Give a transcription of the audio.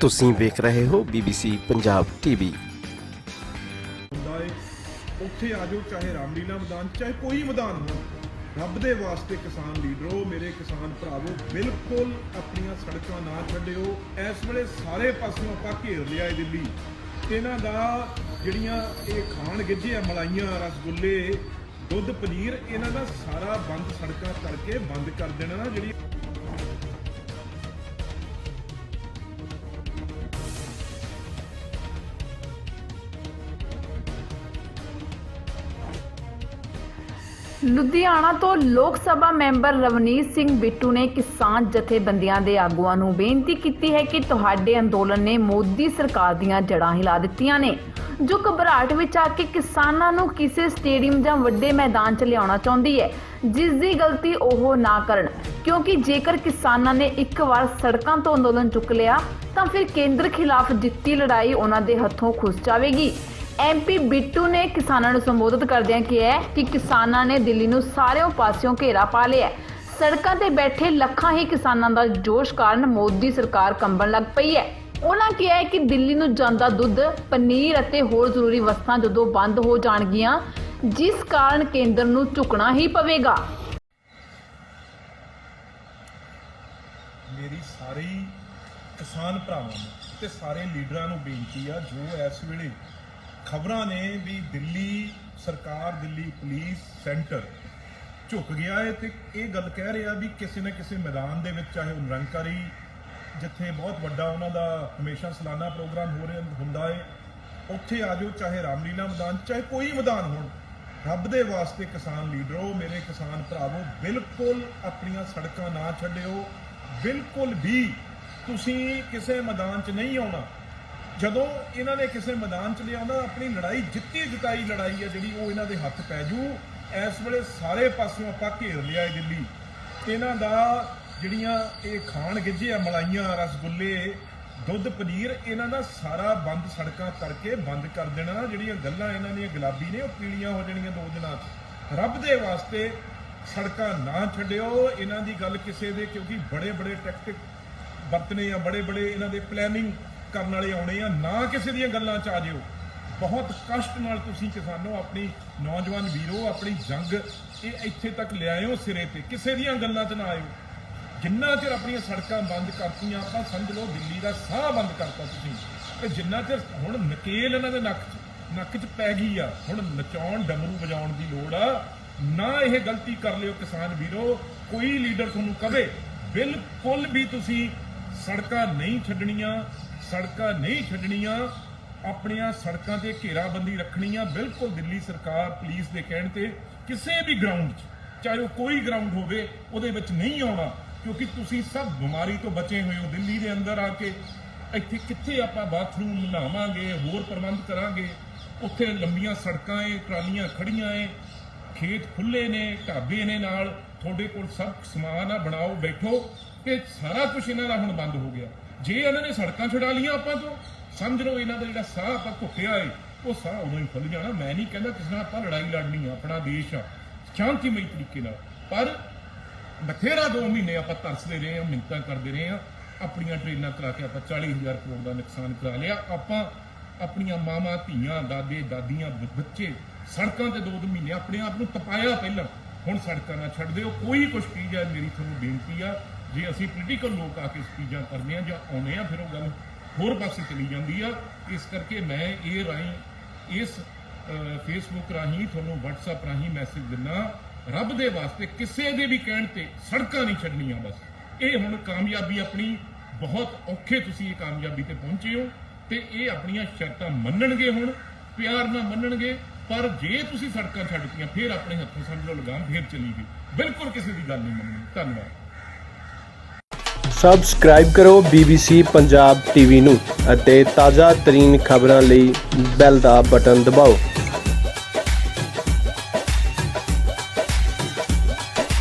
ਤੁਸੀਂ ਵੇਖ ਰਹੇ ਹੋ BBC ਪੰਜਾਬ ਟੀਵੀ ਹੁੰਦਾ ਏ ਉੱਥੇ ਆ ਜਾਓ, ਚਾਹੇ ਰਾਮਲੀਲਾ ਮੈਦਾਨ, ਚਾਹੇ ਕੋਈ ਮੈਦਾਨ ਹੋ ਰੱਬ ਦੇ ਵਾਸਤੇ ਕਿਸਾਨ ਲੀਡਰੋ ਮੇਰੇ ਕਿਸਾਨ ਭਰਾਵੋ, ਬਿਲਕੁਲ ਆਪਣੀਆਂ ਸੜਕਾਂ ਨਾ ਛੱਡਿਓ। ਇਸ ਵੇਲੇ ਸਾਰੇ ਪਾਸਿਓਂ ਆਪਾਂ ਘੇਰ ਲਿਆ ਏ ਦਿੱਲੀ। ਇਹਨਾਂ ਦਾ ਜਿਹੜੀਆਂ ਇਹ ਖਾਣ ਗਿੱਜੇ ਆ ਮਲਾਈਆਂ, ਰਸਗੁੱਲੇ, ਦੁੱਧ, ਪਨੀਰ, ਇਹਨਾਂ ਦਾ ਸਾਰਾ ਬੰਦ ਸੜਕਾਂ ਕਰਕੇ ਬੰਦ ਕਰ ਦੇਣਾ ਨਾ ਜਿਹੜੀ ਲੁਧਿਆਣਾ ਤੋਂ ਲੋਕ ਸਭਾ ਮੈਂਬਰ ਰਵਨੀਤ ਸਿੰਘ ਬਿੱਟੂ ਨੇ ਕਿਸਾਨ ਜਥੇਬੰਦੀਆਂ ਦੇ ਆਗੂਆਂ ਨੂੰ ਬੇਨਤੀ ਕੀਤੀ ਹੈ ਕਿ ਤੁਹਾਡੇ ਅੰਦੋਲਨ ਨੇ ਮੋਦੀ ਸਰਕਾਰ ਦੀਆਂ ਜੜਾਂ ਹਿਲਾ ਦਿੱਤੀਆਂ ਨੇ, ਜੋ ਘਬਰਾਹਟ ਵਿੱਚ ਆ ਕੇ ਕਿਸਾਨਾਂ ਨੂੰ ਕਿਸੇ ਸਟੇਡੀਅਮ ਜਾਂ ਵੱਡੇ ਮੈਦਾਨ 'ਚ ਲਿਆਉਣਾ ਚਾਹੁੰਦੀ ਹੈ, ਜਿਸ ਦੀ ਗਲਤੀ ਉਹ ਨਾ ਕਰਨ। ਕਿਉਂਕਿ ਜੇਕਰ ਕਿਸਾਨਾਂ ਨੇ ਇੱਕ ਵਾਰ ਸੜਕਾਂ ਤੋਂ ਅੰਦੋਲਨ ਚੁੱਕ ਲਿਆ, ਤਾਂ ਫਿਰ ਕੇਂਦਰ ਖਿਲਾਫ ਜਿੱਤੀ ਲੜਾਈ ਉਹਨਾਂ ਦੇ ਹੱਥੋਂ ਖੁੱਸ ਜਾਵੇਗੀ। ਐਮਪੀ ਬਿੱਟੂ ਨੇ ਕਿਸਾਨਾਂ ਨੂੰ ਸੰਬੋਧਿਤ ਕਰਦਿਆਂ ਕਿਹਾ ਕਿ ਕਿਸਾਨਾਂ ਨੇ ਦਿੱਲੀ ਨੂੰ ਸਾਰਿਆਂ ਪਾਸਿਓਂ ਘੇਰਾ ਪਾ ਲਿਆ ਸੜਕਾਂ ਤੇ ਬੈਠੇ ਲੱਖਾਂ ਹੀ ਕਿਸਾਨਾਂ ਦਾ ਜੋਸ਼ ਕਾਰਨ ਮੋਦੀ ਸਰਕਾਰ ਕੰਬਣ ਲੱਗ ਪਈ ਹੈ। ਉਹਨਾਂ ਕਿਹਾ ਕਿ ਦਿੱਲੀ ਨੂੰ ਜਾਂਦਾ ਦੁੱਧ, ਪਨੀਰ ਅਤੇ ਹੋਰ ਜ਼ਰੂਰੀ ਵਸਤਾਂ ਜਦੋਂ ਬੰਦ ਹੋ ਜਾਣਗੀਆਂ, ਜਿਸ ਕਾਰਨ ਕੇਂਦਰ ਨੂੰ ਝੁਕਣਾ ਹੀ ਪਵੇਗਾ। ਮੇਰੀ ਸਾਰੇ ਕਿਸਾਨ ਭਰਾਵਾਂ ਨੂੰ ਤੇ ਸਾਰੇ ਲੀਡਰਾਂ ਨੂੰ ਬੇਨਤੀ ਆ, ਜੋ ਇਸ ਵੇਲੇ ਖਬਰਾਂ ਨੇ ਵੀ ਦਿੱਲੀ ਸਰਕਾਰ, ਦਿੱਲੀ ਪੁਲਿਸ ਸੈਂਟਰ ਝੁਕ ਗਿਆ ਹੈ ਤੇ ਇਹ ਗੱਲ ਕਹਿ ਰਿਹਾ ਵੀ ਕਿਸੇ ਨਾ ਕਿਸੇ ਮੈਦਾਨ ਦੇ ਵਿੱਚ, ਚਾਹੇ ਉਹ ਨਿਰੰਕਾਰੀ, ਜਿੱਥੇ ਬਹੁਤ ਵੱਡਾ ਉਹਨਾਂ ਦਾ ਹਮੇਸ਼ਾ ਸਾਲਾਨਾ ਪ੍ਰੋਗਰਾਮ ਹੋ ਰਿਹਾ ਹੁੰਦਾ ਹੈ, ਉੱਥੇ ਆ ਜਾਓ, ਚਾਹੇ ਰਾਮਲੀਲਾ ਮੈਦਾਨ, ਚਾਹੇ ਕੋਈ ਮੈਦਾਨ ਹੋਣ, ਰੱਬ ਦੇ ਵਾਸਤੇ ਕਿਸਾਨ ਲੀਡਰੋ ਮੇਰੇ ਕਿਸਾਨ ਭਰਾਵੋ, ਬਿਲਕੁਲ ਆਪਣੀਆਂ ਸੜਕਾਂ ਨਾ ਛੱਡਿਓ, ਬਿਲਕੁਲ ਵੀ ਤੁਸੀਂ ਕਿਸੇ ਮੈਦਾਨ 'ਚ ਨਹੀਂ ਆਉਣਾ। ਜਦੋਂ ਇਹਨਾਂ ਨੇ ਕਿਸੇ ਮੈਦਾਨ 'ਚ ਲਿਆਉਣਾ ਆਪਣੀ ਲੜਾਈ, ਜਿੱਤੀ ਜਿਤਾਈ ਲੜਾਈ ਹੈ ਜਿਹੜੀ ਉਹ ਇਹਨਾਂ ਦੇ ਹੱਥ ਪੈ ਜੂ। ਇਸ ਵੇਲੇ ਸਾਰੇ ਪਾਸਿਓਂ ਆਪਾਂ ਘੇਰ ਲਿਆ ਹੈ ਦਿੱਲੀ। ਇਹਨਾਂ ਦਾ ਜਿਹੜੀਆਂ ਇਹ ਖਾਣ ਗਿੱਜੇ ਆ, ਮਲਾਈਆਂ, ਰਸਗੁੱਲੇ, ਦੁੱਧ, ਪਨੀਰ, ਇਹਨਾਂ ਦਾ ਸਾਰਾ ਬੰਦ ਸੜਕਾਂ ਕਰਕੇ ਬੰਦ ਕਰ ਦੇਣਾ। ਜਿਹੜੀਆਂ ਗੱਲਾਂ ਇਹਨਾਂ ਦੀਆਂ ਗੁਲਾਬੀ ਨੇ, ਉਹ ਪੀਲੀਆਂ ਹੋ ਜਾਣੀਆਂ ਦੋ ਦਿਨਾਂ 'ਚ। ਰੱਬ ਦੇ ਵਾਸਤੇ ਸੜਕਾਂ ਨਾ ਛੱਡਿਓ। ਇਹਨਾਂ ਦੀ ਗੱਲ ਕਿਸੇ ਦੇ, ਕਿਉਂਕਿ ਬੜੇ ਬੜੇ ਟੈਕਟਿਕ ਵਰਤਨੇ ਆ ਬੜੇ ਬੜੇ ਇਹਨਾਂ ਦੇ ਪਲੈਨਿੰਗ ਕਰਨ ਵਾਲੇ ਆਉਣੇ ਆ, ਨਾ ਕਿਸੇ ਦੀਆਂ ਗੱਲਾਂ ਚ ਆ ਜਿਓ। ਬਹੁਤ ਕਸ਼ਟ ਨਾਲ ਤੁਸੀਂ ਕਿਸਾਨੋ, ਆਪਣੀ ਨੌਜਵਾਨ ਵੀਰੋ, ਆਪਣੀ ਜੰਗ ਇਹ ਇੱਥੇ ਤੱਕ ਲਿਆਇਓ ਸਿਰੇ ਤੇ। ਕਿਸੇ ਦੀਆਂ ਗੱਲਾਂ 'ਚ ਨਾ ਆਇਓ। ਜਿੰਨਾ ਚਿਰ ਆਪਣੀਆਂ ਸੜਕਾਂ ਬੰਦ ਕਰਤੀਆਂ, ਆਪਾਂ ਸਮਝ ਲਓ ਦਿੱਲੀ ਦਾ ਸਾਹ ਬੰਦ ਕਰਤਾ ਤੁਸੀਂ। ਤੇ ਜਿੰਨਾ ਚਿਰ ਹੁਣ ਨਕੇਲ ਇਹਨਾਂ ਦੇ ਨੱਕ 'ਚ ਨੱਕ 'ਚ ਪੈ ਗਈ ਆ, ਹੁਣ ਨਚਾਉਣ, ਡਮਰੂ ਵਜਾਉਣ ਦੀ ਲੋੜ ਆ, ਨਾ ਇਹ ਗਲਤੀ ਕਰ ਲਿਓ ਕਿਸਾਨ ਵੀਰੋ। ਕੋਈ ਲੀਡਰ ਤੁਹਾਨੂੰ ਕਵੇ, ਬਿਲਕੁਲ ਵੀ ਤੁਸੀਂ ਸੜਕਾਂ ਨਹੀਂ ਛੱਡਣੀਆਂ ਸੜਕਾਂ ਨਹੀਂ ਛੱਡਣੀਆਂ, ਆਪਣੀਆਂ ਸੜਕਾਂ ਤੇ ਘੇਰਾਬੰਦੀ ਰੱਖਣੀ ਆ ਬਿਲਕੁਲ ਦਿੱਲੀ ਸਰਕਾਰ ਪੁਲਿਸ ਦੇ ਕਹਿਣ ਤੇ ਕਿਸੇ ਵੀ ਗਰਾਊਂਡ 'ਚ, ਚਾਹੇ ਉਹ ਕੋਈ ਗਰਾਊਂਡ ਹੋਵੇ, ਉਹਦੇ ਵਿੱਚ ਨਹੀਂ ਆਉਣਾ, ਕਿਉਂਕਿ ਤੁਸੀਂ ਸਭ ਬਿਮਾਰੀ ਤੋਂ ਬਚੇ ਹੋਏ ਹੋ ਦਿੱਲੀ ਦੇ ਅੰਦਰ ਆ ਕੇ। ਇੱਥੇ ਕਿੱਥੇ ਆਪਾਂ ਬਾਥਰੂਮ ਬਣਾਵਾਂਗੇ ਹੋਰ ਪ੍ਰਬੰਧ ਕਰਾਂਗੇ? ਉੱਥੇ ਲੰਬੀਆਂ ਸੜਕਾਂ ਏ, ਟਰਾਲੀਆਂ ਖੜੀਆਂ ਏ, ਖੇਤ ਖੁੱਲੇ ਨੇ, ਢਾਬੇ ਨੇ ਨਾਲ। ਤੁਹਾਡੇ ਕੋਲ ਸਭ ਸਮਾਨ ਆ, ਬਣਾਓ, ਬੈਠੋ। ਇਹ ਸਾਰਾ ਕੁਝ ਇਹਨਾਂ ਦਾ ਹੁਣ ਬੰਦ ਹੋ ਗਿਆ। ਜੇ ਇਹਨਾਂ ਨੇ ਸੜਕਾਂ ਛੁਡਾ ਲੀਆਂ ਆਪਾਂ ਤੋਂ, ਸਮਝ ਲਓ ਇਹਨਾਂ ਦਾ ਜਿਹੜਾ ਸਾਹ ਆਪਾਂ ਘੁੱਟਿਆ ਏ, ਉਹ ਸਾਹ ਉਦੋਂ ਹੀ ਖੁੱਲ ਜਾਣਾ। ਮੈਂ ਨਹੀਂ ਕਹਿੰਦਾ ਕਿਸੇ ਨਾਲ ਆਪਾਂ ਲੜਾਈ ਲੜਨੀ ਆ, ਆਪਣਾ ਦੇਸ਼ ਆ, ਸ਼ਾਂਤੀਮਈ ਤਰੀਕੇ ਨਾਲ। ਪਰ ਬਥੇਰਾ 2 ਮਹੀਨੇ ਆਪਾਂ ਤਰਸਦੇ ਰਹੇ ਆ ਮਿੰਤਾਂ ਕਰਦੇ ਰਹੇ ਆ, ਆਪਣੀਆਂ ਟ੍ਰੇਨਾਂ ਕਰਾ ਕੇ ਆਪਾਂ 40000 ਕਰੋੜ ਦਾ ਨੁਕਸਾਨ ਕਰਾ ਲਿਆ। ਆਪਾਂ ਆਪਣੀਆਂ ਮਾਵਾਂ, ਧੀਆਂ, ਦਾਦੇ, ਦਾਦੀਆਂ ਬੱਚੇ ਸੜਕਾਂ ਤੇ ਦੋ ਦੋ ਮਹੀਨੇ ਆਪਣੇ ਆਪ ਨੂੰ ਤਪਾਇਆ ਪਹਿਲਾਂ। ਹੁਣ ਸੜਕਾਂ ਨਾ ਛੱਡ ਦਿਓ, ਕੋਈ ਕੁਛ ਕੀ ਜਾਏ, ਮੇਰੀ ਤੁਹਾਨੂੰ ਬੇਨਤੀ ਆ ਜੇ ਅਸੀਂ ਪੋਲੀਟੀਕਲ ਲੋਕ ਆ ਕੇ ਸਪੀਚਾਂ ਕਰਦੇ ਆ ਜਾਂ ਆਉਂਦੇ ਆ, ਫਿਰ ਉਹ ਗੱਲ ਹੋਰ ਪਾਸੇ ਚਲੀ ਜਾਂਦੀ ਆ। ਇਸ ਕਰਕੇ ਮੈਂ ਇਹ ਰਾਹੀਂ, ਇਸ ਫੇਸਬੁੱਕ ਰਾਹੀਂ, ਤੁਹਾਨੂੰ WhatsApp ਰਾਹੀਂ ਮੈਸੇਜ ਦਿੰਨਾ, ਰੱਬ ਦੇ ਵਾਸਤੇ ਕਿਸੇ ਦੇ ਵੀ ਕਹਿਣ ਤੇ ਸੜਕਾਂ ਨਹੀਂ ਛੱਡਣੀਆਂ ਬਸ। ਇਹ ਹੁਣ ਕਾਮਯਾਬੀ ਆਪਣੀ, ਬਹੁਤ ਔਖੇ ਤੁਸੀਂ ਇਹ ਕਾਮਯਾਬੀ ਤੇ ਪਹੁੰਚੇ ਹੋ ਤੇ ਇਹ ਆਪਣੀਆਂ ਸ਼ਰਤਾਂ ਮੰਨਣਗੇ ਹੁਣ, ਪਿਆਰ ਨਾਲ ਮੰਨਣਗੇ, ਪਰ ਜੇ ਤੁਸੀਂ ਸੜਕਾਂ ਛੱਡਤੀਆਂ, ਫਿਰ ਆਪਣੇ ਹੱਥੋਂ ਸਮਝ ਲਓ ਲਗਾਮ ਫਿਰ ਚਲੀ ਗਈ ਬਿਲਕੁਲ ਕਿਸੇ ਦੀ ਗੱਲ ਨਹੀਂ ਮੰਨਣੀ। ਧੰਨਵਾਦ। ਸਬਸਕ੍ਰਾਈਬ ਕਰੋ BBC ਪੰਜਾਬ ਟੀਵੀ ਨੂੰ ਅਤੇ ਤਾਜ਼ਾ ਤਰੀਨ ਖਬਰਾਂ ਲਈ ਬੈਲ ਦਾ ਬਟਨ ਦਬਾਓ।